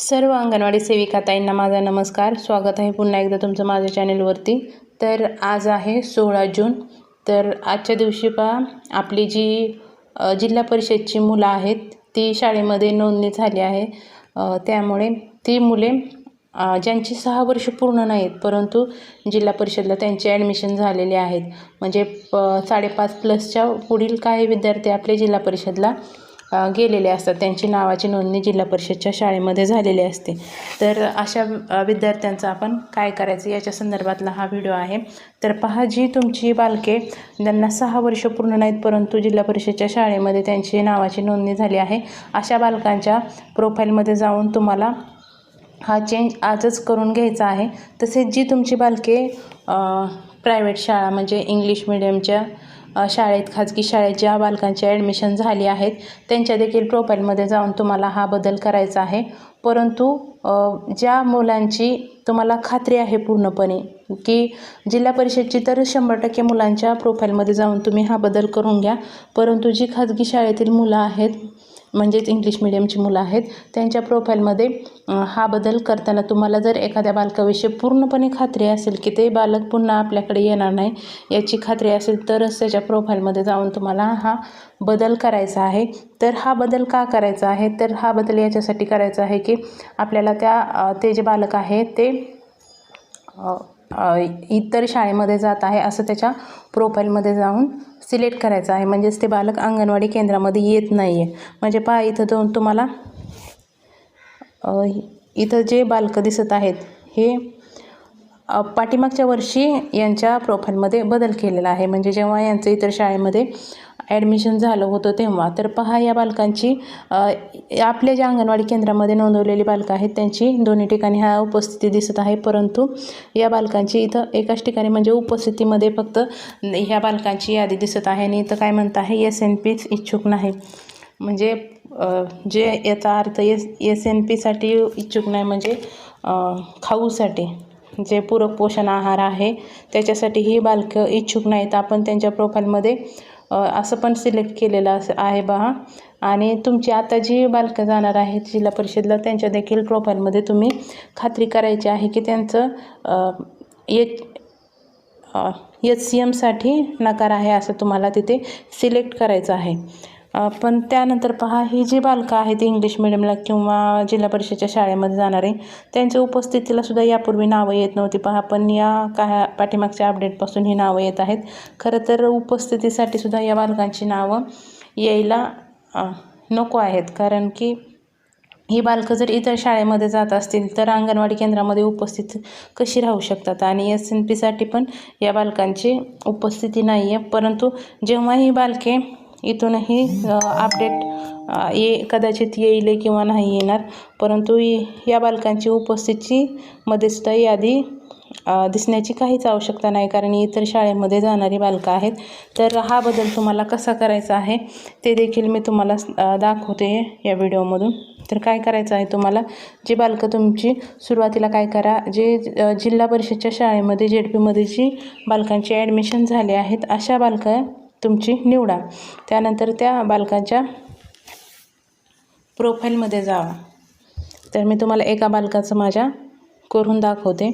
सर्व अंगणवाडी सेविका ताईंना माझा नमस्कार. स्वागत आहे पुन्हा एकदा तुमचं माझ्या चॅनेलवरती. तर आज आहे सोळा जून. तर आजच्या दिवशी पहा आपली जी जिल्हा परिषदची मुलं आहेत ती शाळेमध्ये नोंदणी झाली आहे. त्यामुळे ती मुले ज्यांची सहा वर्ष पूर्ण नाहीत परंतु जिल्हा परिषदला त्यांचे ॲडमिशन झालेले आहेत. म्हणजे प साडेपाच प्लसच्या पुढील काही विद्यार्थी आपले जिल्हा परिषदला गेलेले असतात. त्यांची नावाची नोंदणी जिल्हा परिषदच्या शाळेमध्ये झालेली असते. तर अशा विद्यार्थ्यांचं आपण काय करायचं याच्या संदर्भातला हा व्हिडिओ आहे. तर पहा जी तुमची बालके ज्यांना सहा वर्ष पूर्ण नाहीत परंतु जिल्हा परिषदच्या शाळेमध्ये त्यांची नावाची नोंदणी झाली आहे अशा बालकांच्या प्रोफाईलमध्ये जाऊन तुम्हाला हा चेंज आजच करून घ्यायचा आहे. तसेच जी तुमची बालके प्रायव्हेट शाळा म्हणजे इंग्लिश मिडियमच्या शाळेत खाजगी शाळेत ज्या बालकांची ॲडमिशन झाली आहेत त्यांच्या देखील प्रोफाईलमध्ये जाऊन तुम्हाला हा बदल करायचा आहे. परंतु ज्या मुलांची तुम्हाला खात्री आहे पूर्णपणे की जिल्हा परिषदची तर शंभर टक्के मुलांच्या प्रोफाईलमध्ये जाऊन तुम्ही हा बदल करून घ्या परंतु जी खाजगी शाळेतील मुलं आहेत म्हणजेच इंग्लिश मिडियमची मुलं आहेत त्यांच्या प्रोफाईलमध्ये हा बदल करताना तुम्हाला जर एखाद्या बालकाविषयी पूर्णपणे खात्री असेल की ते बालक पुन्हा आपल्याकडे येणार नाही याची खात्री असेल तरच त्याच्या प्रोफाईलमध्ये जाऊन तुम्हाला हा बदल करायचा आहे. तर हा बदल का करायचा आहे? तर हा बदल याच्यासाठी करायचा आहे की आपल्याला त्या ते जे बालक आहे ते इतर शाळेमध्ये जात आहे असं त्याच्या प्रोफाईलमध्ये जाऊन सिलेक्ट करायचं आहे. म्हणजेच ते बालक अंगणवाडी केंद्रामध्ये येत नाही आहे म्हणजे पहा इथं दोन तुम्हाला इथं जे बालकं दिसत आहेत हे पाठीमागच्या वर्षी यांच्या प्रोफाईलमध्ये बदल केलेला आहे. म्हणजे जेव्हा यांचं इतर शाळेमध्ये ॲडमिशन झालं होतं तेव्हा. तर पहा या बालकांची आपल्या ज्या अंगणवाडी केंद्रामध्ये नोंदवलेली बालकं आहेत त्यांची दोन्ही ठिकाणी हा उपस्थिती दिसत आहे. परंतु या बालकांची इथं एकाच ठिकाणी म्हणजे उपस्थितीमध्ये फक्त ह्या बालकांची यादी दिसत आहे. आणि इथं काय म्हणत आहे एस एन पीच इच्छुक नाही. म्हणजे जे याचा अर्थ एस एस एन पीसाठी इच्छुक नाही म्हणजे खाऊसाठी. जे पूरक पोषण आहार आहे त्याच्यासाठी ही बालकं इच्छुक नाहीत. आपण त्यांच्या प्रोफाईलमध्ये असं पण सिलेक्ट केलेलं असं आहे पहा आणि तुमची आता जी बालकं जाणार आहेत जिल्हा परिषदला त्यांच्या देखील प्रोफाईलमध्ये तुम्ही खात्री करायची आहे की त्यांचं एच एच सी एमसाठी नकार आहे असं तुम्हाला तिथे सिलेक्ट करायचं आहे. पण त्यानंतर पहा ही जी बालकं आहेत इंग्लिश मिडियमला किंवा जिल्हा परिषदच्या शाळेमध्ये जाणारे त्यांच्या उपस्थितीला सुद्धा यापूर्वी नावं येत नव्हती. पहा पण या काय पाठीमागच्या अपडेटपासून ही नावं येत आहेत. खरं तर उपस्थितीसाठी सुद्धा या बालकांची नावं यायला नको आहेत. कारण की ही बालकं जर इतर शाळेमध्ये जात असतील तर अंगणवाडी केंद्रामध्ये उपस्थित कशी राहू शकतात? आणि एस एन पीसाठी पण या बालकांची उपस्थिती नाही आहे परंतु जेव्हा ही बालके इथूनही अपडेट ये कदाचित येईल किंवा नाही येणार. परंतु या बालकांची उपस्थितीची मध्यस्थ यादी दिसण्याची काहीच आवश्यकता नाही. कारण इतर शाळेमध्ये जाणारी बालकं आहेत. तर हा बदल तुम्हाला कसा करायचा आहे ते देखील मी तुम्हाला दाखवते या व्हिडिओमधून. तर काय करायचं आहे तुम्हाला जी बालकं तुमची सुरुवातीला काय करा जे जिल्हा परिषदच्या शाळेमध्ये जेड पीमध्ये जी बालकांची ॲडमिशन झाले आहेत अशा बालकं तुमची निवडा. त्यानंतर त्या बालकाच्या प्रोफाईलमध्ये जावा तर मी तुम्हाला एका बालकाचं माझ्या करून दाखवते.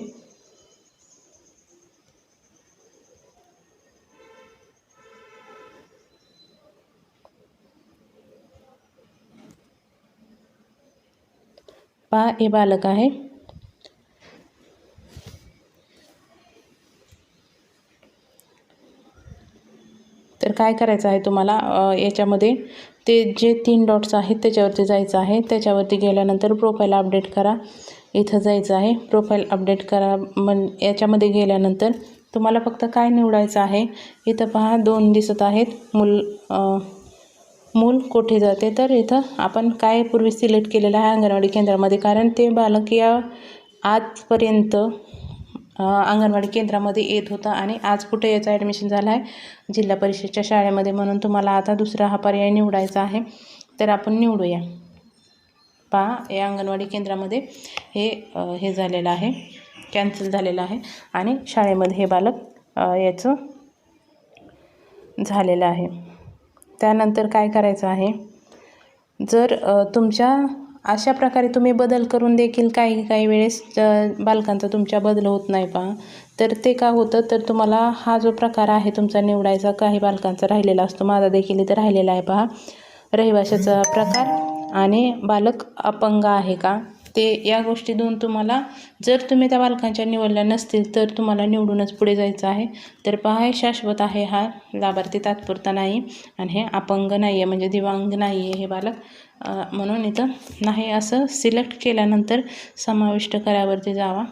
पा हे बालक आहे. तर काय करायचं आहे तुम्हाला? याच्यामध्ये ते जे तीन डॉट्स आहेत त्याच्यावरती जायचं आहे. त्याच्यावरती गेल्यानंतर प्रोफाईल अपडेट करा. इथं जायचं आहे. प्रोफाईल अपडेट करा. मन याच्यामध्ये गेल्यानंतर तुम्हाला फक्त काय निवडायचं आहे? इथं पहा दोन दिसत आहेत. मूल मूल कोठे जाते? तर इथं आपण काय पूर्वी सिलेक्ट केलेलं आहे अंगणवाडी केंद्रामध्ये? कारण ते बालक या आजपर्यंत अंगणवाडी केंद्रामध्ये येत होतं आणि आज कुठे याचं ॲडमिशन झालं आहे? जिल्हा परिषदच्या शाळेमध्ये. म्हणून तुम्हाला आता दुसरा हा पर्याय निवडायचा आहे. तर आपण निवडूया. पहा या अंगणवाडी केंद्रामध्ये हे हे झालेलं आहे. कॅन्सल झालेलं आहे. आणि शाळेमध्ये हे बालक याचं झालेलं आहे. त्यानंतर काय करायचं आहे? जर तुमच्या अशा प्रकारे तुम्ही बदल करून देखील काही काही वेळेस बालकांचा तुमच्या बदल होत नाही पहा. तर ते का होतं? तर तुम्हाला हा जो प्रकार आहे तुमचा निवडायचा काही बालकांचा राहिलेला असतो. माझा देखील इथं राहिलेला आहे पहा. रहिवाशाचा प्रकार आणि बालक अपंग आहे का? ते या गोष्टी दोन तुम्हाला जर तुम्ही त्या बालकांच्या निवडल्या नसतील तर तुम्हाला निवडूनच पुढे जायचं आहे. तर पहा हे शाश्वत आहे हा लाभार्थी तात्पुरता नाही आणि हे अपंग नाही आहे म्हणजे दिवांग नाही आहे हे बालक. म्हणून इथं नाही असं सिलेक्ट केल्यानंतर समाविष्ट करावरती जावा.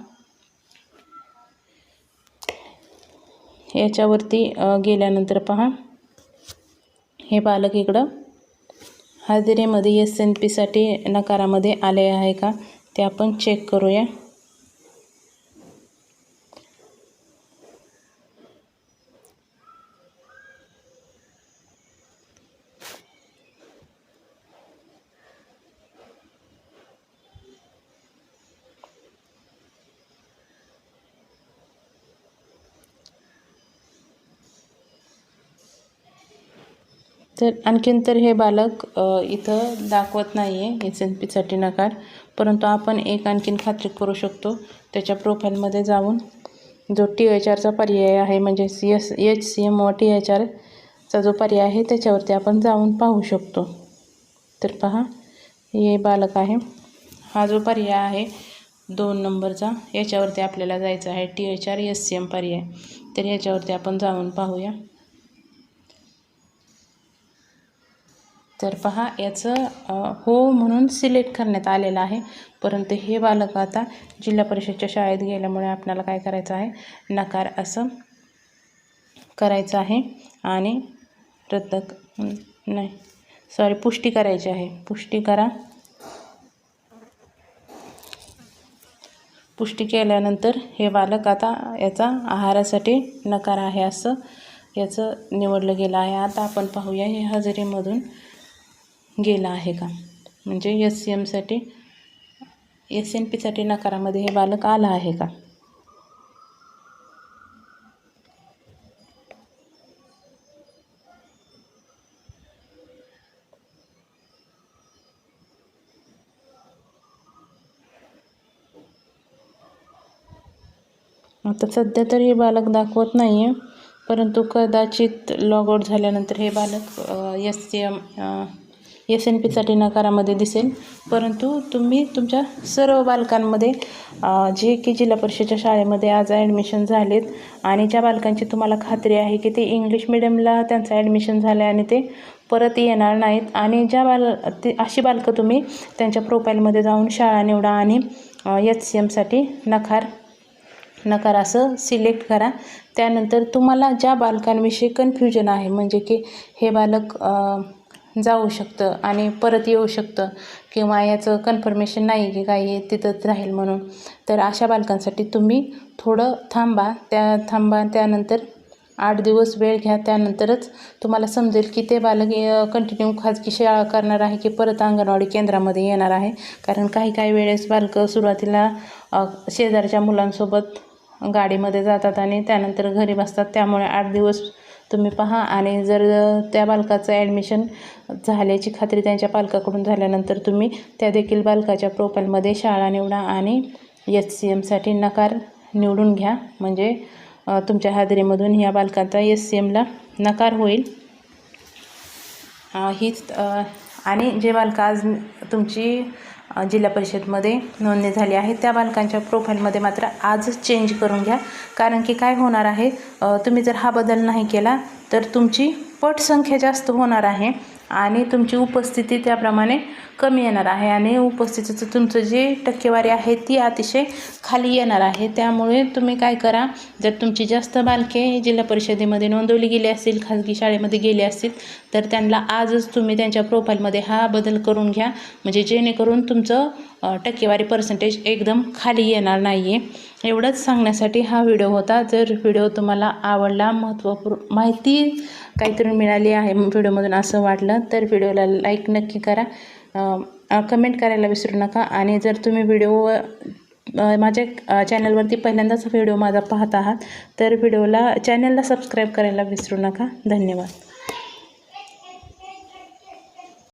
याच्यावरती गेल्यानंतर पहा हे बालक इकडं हाजिरेमध्ये एस एन पीसाठी नकारामध्ये आले आहे का? ते आपण चेक करूया. तर आणखीन तर हे बालक इथं दाखवत नाही आहे एस एन पीसाठी नकार. परंतु आपण एक आणखीन खात्री करू शकतो त्याच्या प्रोफाईलमध्ये जाऊन जो टी एच आरचा पर्याय आहे म्हणजे C S H C M व टी एच आरचा जो पर्याय आहे त्याच्यावरती आपण जाऊन पाहू शकतो. तर पहा हे बालक आहे. हा जो पर्याय आहे दोन नंबरचा याच्यावरती आपल्याला जायचं आहे T H R S C M पर्याय. तर याच्यावरती आपण जाऊन पाहूया. तर पहा याचं हो म्हणून सिलेक्ट करण्यात आलेलं आहे. परंतु हे बालक आता जिल्हा परिषदच्या शाळेत गेल्यामुळे आपल्याला काय करायचं आहे? नकार असं करायचं आहे आणि रद्द नाही सॉरी पुष्टी करायची आहे. पुष्टी करा. पुष्टी केल्यानंतर हे बालक आता याचा आहारासाठी नकार आहे असं याचं निवडलं गेलं आहे. आता आपण पाहूया हे हजेरीमधून गेला आहे का? म्हणजे एस सी एमसाठी एस एन पीसाठी नकारामध्ये हे बालक आलं आहे का? आता सध्या तर हे बालक दाखवत नाही आहे परंतु कदाचित लॉग आउट झाल्यानंतर हे बालक S C M S N पीसाठी नकारामध्ये दिसेल. परंतु तुम्ही तुमच्या सर्व बालकांमध्ये जे की जिल्हा परिषदेच्या शाळेमध्ये आज ॲडमिशन झालेत आणि ज्या बालकांची तुम्हाला खात्री आहे की ते इंग्लिश मिडियमला त्यांचं ॲडमिशन झालं आहे आणि ते परत येणार नाहीत आणि ज्या बाल ते अशी बालकं तुम्ही त्यांच्या प्रोफाईलमध्ये जाऊन शाळा निवडा आणि एच सी एमसाठी नकार नकार असं सिलेक्ट करा. त्यानंतर तुम्हाला ज्या बालकांविषयी कन्फ्युजन आहे म्हणजे की हे बालक जाऊ शकतं आणि परत येऊ शकतं किंवा याचं कन्फर्मेशन नाही की काही तिथंच राहील म्हणून. तर अशा बालकांसाठी तुम्ही थोडं थांबा. त्या थांबा त्यानंतर आठ दिवस वेळ घ्या. त्यानंतरच तुम्हाला समजेल की ते बालक कंटिन्यू खाजगी शाळा करणार आहे की परत अंगणवाडी केंद्रामध्ये येणार आहे. कारण काही काही वेळेस बालकं सुरुवातीला शेजारच्या मुलांसोबत गाडीमध्ये जातात आणि त्यानंतर घरी बसतात. त्यामुळे आठ दिवस तुम्ही पहा. आणि जर त्या बालकाचं ॲडमिशन झाल्याची खात्री त्यांच्या पालकाकडून झाल्यानंतर तुम्ही त्या देखील बालकाच्या प्रोफाईलमध्ये शाळा निवडा आणि एच सी एमसाठी नकार निवडून घ्या. म्हणजे तुमच्या हाजरीमधून ह्या बालकाचा एस सी एमला नकार होईल. हीच आणि जे बालकं आज तुमची जिल्हा परिषदमध्ये नोंदणी झाली आहे. त्या बालकांच्या प्रोफाईलमध्ये मात्र आजच चेंज करून घ्या. कारण की काय होणार आहे? तुम्ही जर हा बदल नाही केला तर तुमची पटसंख्या जास्त होणार आहे. आणि तुमची उपस्थिती त्याप्रमाणे कमी येणार आहे. आणि उपस्थितीचं तुमचं जी टक्केवारी आहे ती अतिशय खाली येणार आहे. त्यामुळे तुम्ही काय करा जर तुमची जास्त बालके जिल्हा परिषदेमध्ये नोंदवली गेली असतील खाजगी शाळेमध्ये गेली असतील तर त्यांना आजच तुम्ही त्यांच्या प्रोफाईलमध्ये हा बदल करून घ्या. म्हणजे जेणेकरून तुमचं टक्केवारी पर्सेंटेज एकदम खाली येणार नाही आहे एवढंच सांगण्यासाठी हा व्हिडिओ होता. जर व्हिडिओ तुम्हाला आवडला महत्त्वपूर्ण माहिती काहीतरी मिळाली आहे व्हिडिओमधून असं वाटलं तर व्हिडिओला लाईक नक्की करा. कमेंट करायला विसरू नका. आणि जर तुम्ही व्हिडिओ माझ्या चॅनलवरती पहिल्यांदाच व्हिडिओ माझा पाहत आहात तर व्हिडिओला चॅनलला सबस्क्राईब करायला विसरू नका. धन्यवाद.